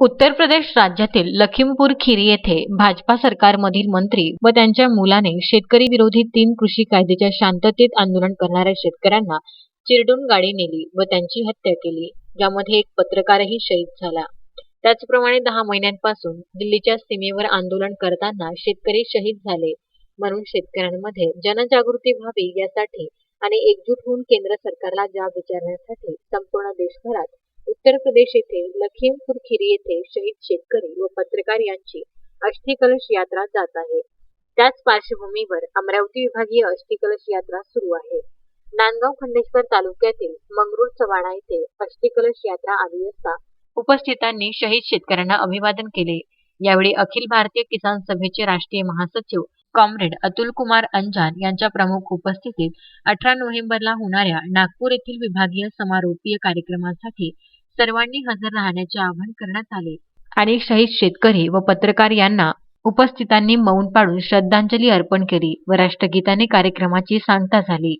उत्तर प्रदेश राज्यातील लखीमपूर खिरी येथे भाजपा सरकारमधील मंत्री व त्यांच्या मुलाने शेतकरी विरोधी तीन कृषी कायद्याच्या शांततेत आंदोलन करणाऱ्या शेतकऱ्यांना चिरडून गाडी नेली व त्यांची हत्या केली ज्यामध्ये एक पत्रकारही शहीद झाला. त्याचप्रमाणे दहा महिन्यांपासून दिल्लीच्या सीमेवर आंदोलन करताना शेतकरी शहीद झाले म्हणून शेतकऱ्यांमध्ये जनजागृती व्हावी यासाठी आणि एकजूट होऊन केंद्र सरकारला जाब विचारण्यासाठी संपूर्ण देशभरात उत्तर प्रदेश येथे लखीमपूर खिरी येथे शहीद शेतकरी व पत्रकार यांची अष्टीकलश यात्रा जात आहे. त्याच पार्श्वभूमीवर अमरावती विभागीय अष्टीकलश यात्रा सुरू आहे. नांदगाव खंडेश्वर तालुक्यातील मंगरूळ चव्हाणा येथे अष्टीकलश यात्रा आली असता उपस्थितांनी शहीद शेतकऱ्यांना अभिवादन केले. यावेळी अखिल भारतीय किसान सभेचे राष्ट्रीय महासचिव कॉम्रेड अतुल कुमार अंजान यांच्या प्रमुख उपस्थितीत अठरा नोव्हेंबरला होणाऱ्या नागपूर येथील विभागीय समारोपीय कार्यक्रमासाठी सर्वांनी हजर राहण्याचे आवाहन करण्यात आले. आणि शहीद शेतकरी व पत्रकार यांना उपस्थितांनी मौन पाडून श्रद्धांजली अर्पण केली व राष्ट्रगीताने कार्यक्रमाची सांगता झाली.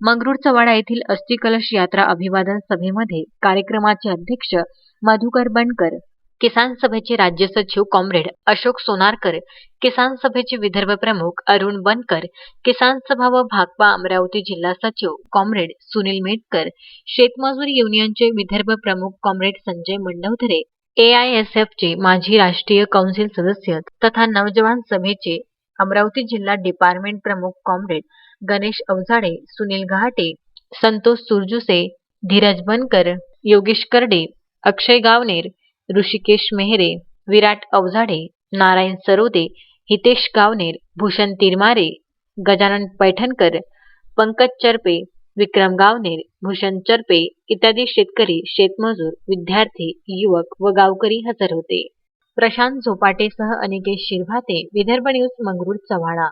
मंगरूळ चवाडा येथील अस्थिकलश यात्रा अभिवादन सभेमध्ये कार्यक्रमाचे अध्यक्ष मधुकर बनकर किसान सभेचे राज्य सचिव कॉम्रेड अशोक सोनारकर किसान सभेचे विदर्भ प्रमुख अरुण बनकर किसान सभा व भाकपा अमरावती जिल्हा सचिव कॉम्रेड सुनील मेटकर शेतमजूर युनियनचे विदर्भ प्रमुख कॉम्रेड संजय मंडवधरे एआयएसएफचे माजी राष्ट्रीय कौन्सिल सदस्य तथा नवजवान सभेचे अमरावती जिल्हा डिपार्टमेंट प्रमुख कॉम्रेड गणेश अवजाडे सुनील घाटे संतोष सुरजुसे धीरज बनकर योगेश करडे अक्षय गावनेर ऋषिकेश मेहरे विराट अवझाडे नारायण सरोदे हितेश गावनेर भूषण तिरमारे गजानन पैठणकर पंकज चरपे विक्रम गावनेर भूषण चरपे इत्यादी शेतकरी शेतमजूर विद्यार्थी युवक व गावकरी हजर होते. प्रशांत झोपाटेसह अनिकेश शिरभाते विदर्भ न्यूज मंगरूळ चव्हाणा.